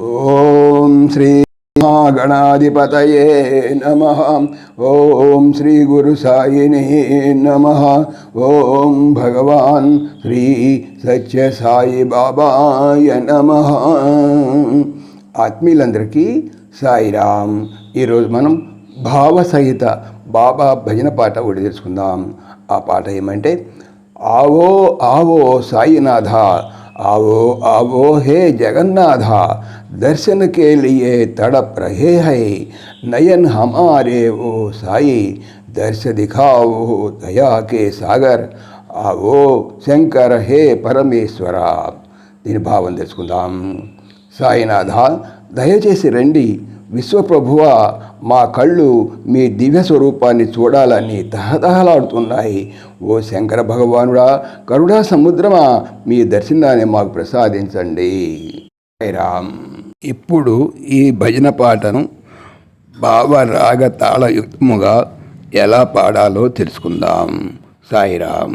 ఓం శ్రీ గణాధిపతయే నమ. ఓం శ్రీ గురు సాయినే నమ. ఓం భగవాన్ శ్రీ సత్య సాయి బాబాయ నమ. ఆత్మీయులందరికీ సాయిరామ్. ఈరోజు మనం భావసహిత బాబా భజన పాట ఒకటి తెలుసుకుందాం. ఆ పాట ఏమంటే ఆవో ఆవో సాయినాథ आवो आवो हे जगन्नाथ दर्शन के लिए तड़प रहे हैं नयन हमारे वो साई दर्श दिखाओ दया के सागर आवो శంకర హే పరమేశ్వర దీని భావం తెలుసుకుందాం సాయినాథ దయచేసి రండి విశ్వప్రభువ మా కళ్ళు మీ దివ్య స్వరూపాన్ని చూడాలని తహతహలాడుతున్నాయి. ఓ శంకర భగవానుడా కరుణా సముద్రమా మీ దర్శనాన్ని మాకు ప్రసాదించండి. రామ్. ఇప్పుడు ఈ భజన పాటను భావరాగ తాళయుక్తముగా ఎలా పాడాలో తెలుసుకుందాం. సాయిరామ్